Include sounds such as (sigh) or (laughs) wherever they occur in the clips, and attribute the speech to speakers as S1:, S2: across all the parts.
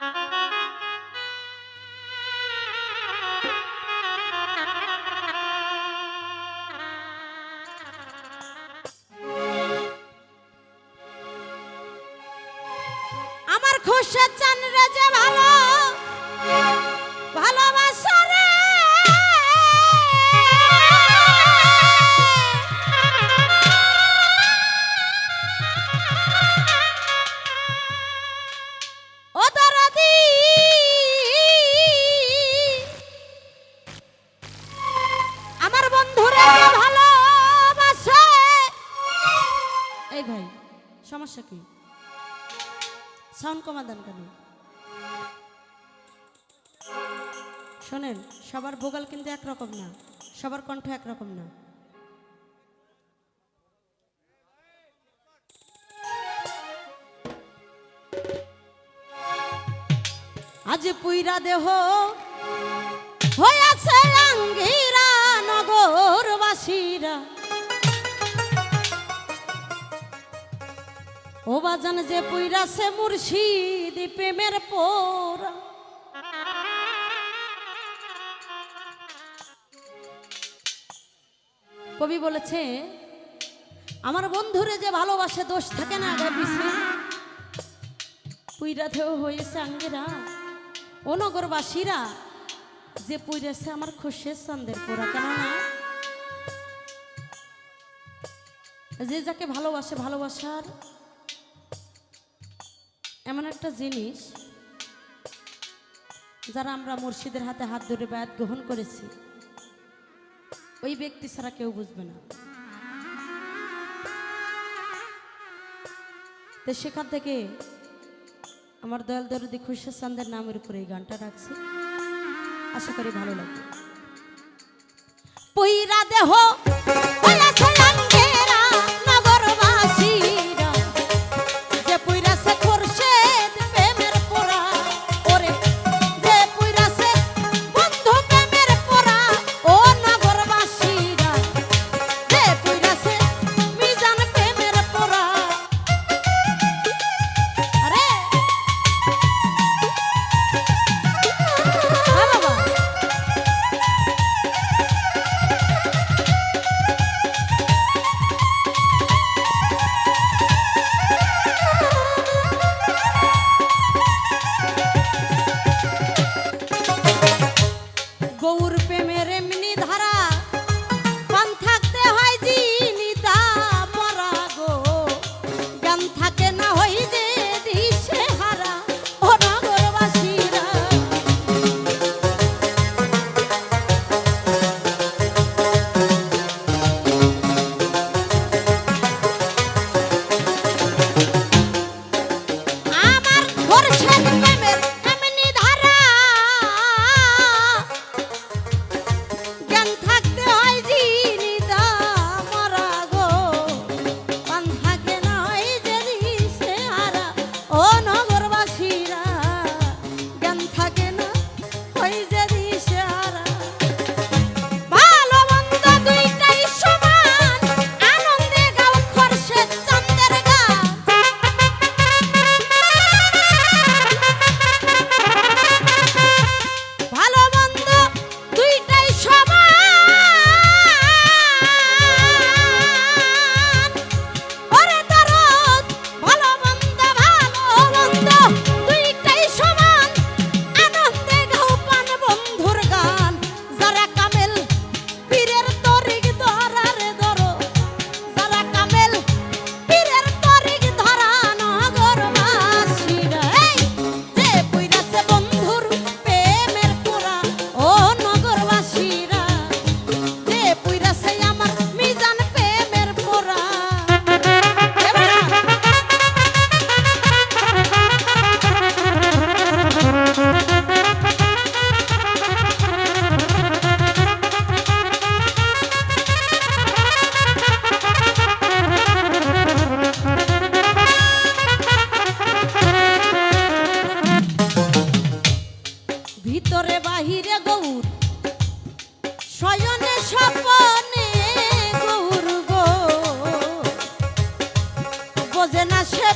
S1: আমার (laughs) শোনেন, সবার ভোগাল কিন্তু একরকম না, সবার কণ্ঠ একরকম না। আজ পুইরা দেহ হইয়াছে আঙ্গিরা নগরবাসীরা। ও বাজান যে পুইরাছে মুর্শিদ প্রেমের পোরা কবি বলেছে, আমার বন্ধুরে যে ভালোবাসে, দোষ থাকে না আগে পিছে পুইরাতেও হয়েছে আঙ্গেরা ও নগরবাসীরা যে পুইরেছে আমার খুশের চন্দের পোড়া কেননা, যে যাকে ভালোবাসে, ভালোবাসার এমন একটা জিনিস, যারা আমরা মুর্শিদের হাতে হাত ধরে বায়াত গ্রহণ করেছি ওই ব্যক্তি ছাড়া কেউ বুঝবে না। তো সেখান থেকে আমার দয়াল দরদি খুশি চান্দের নামের উপরে এই গানটা রাখছি। আশা করি ভালো লাগবে। পইরা দেহ বোঝে না সে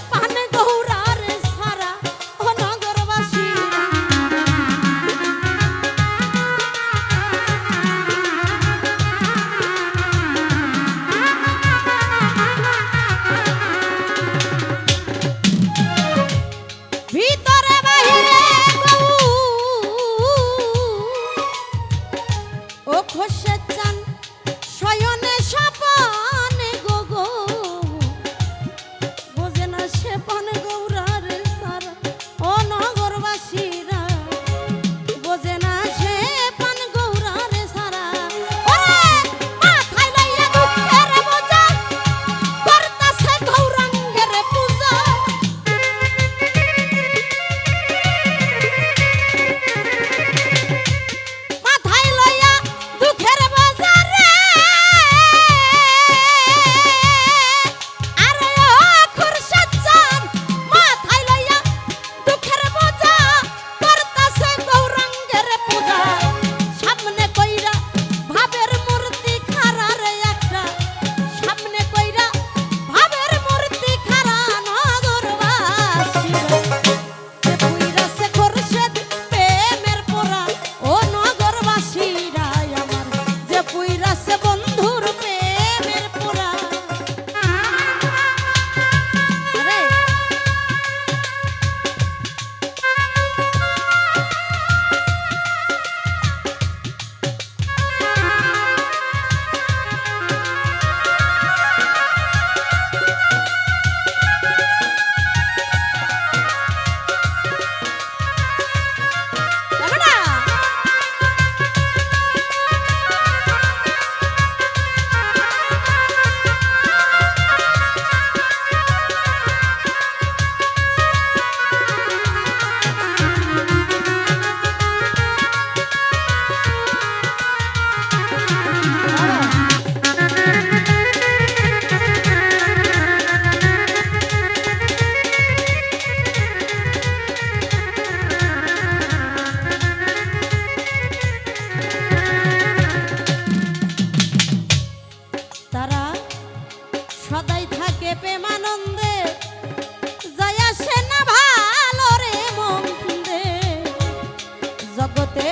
S1: সাথে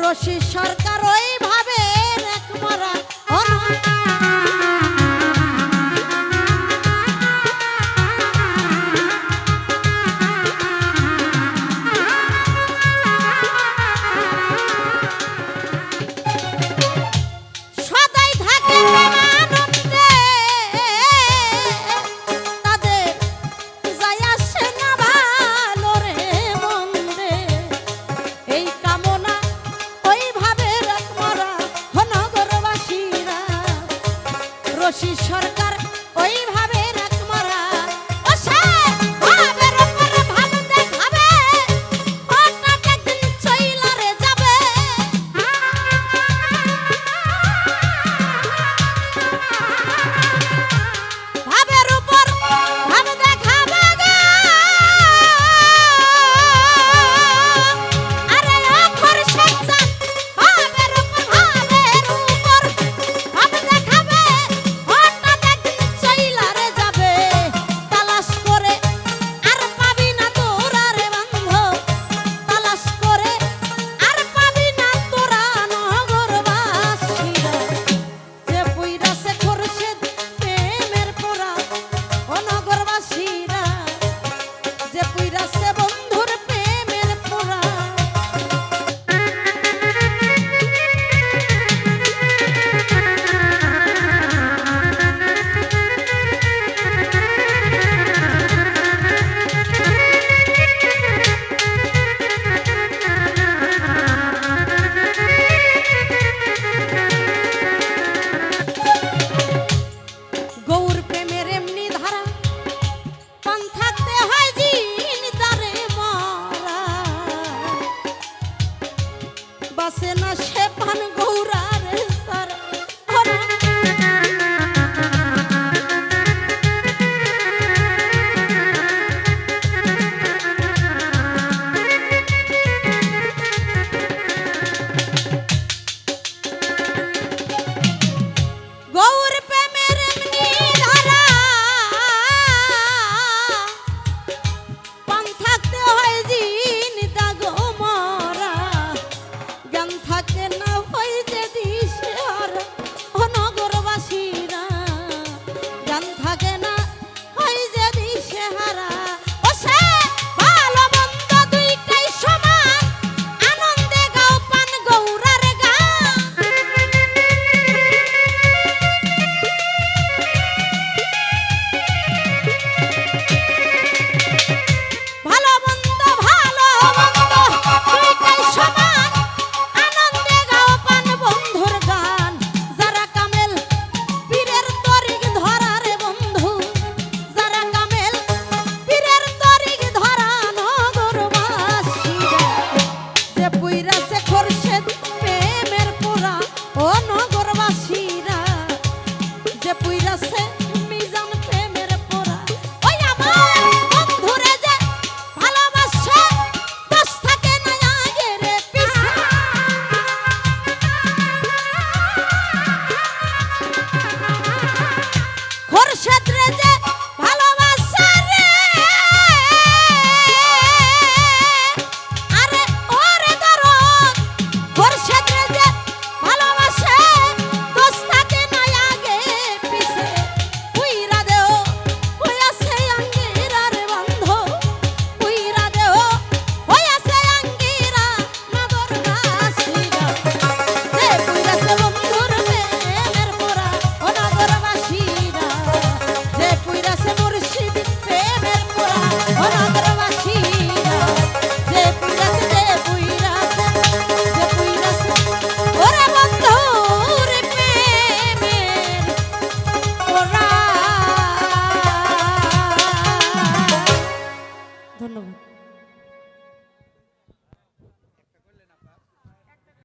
S1: রশি সরকার ওইভাবে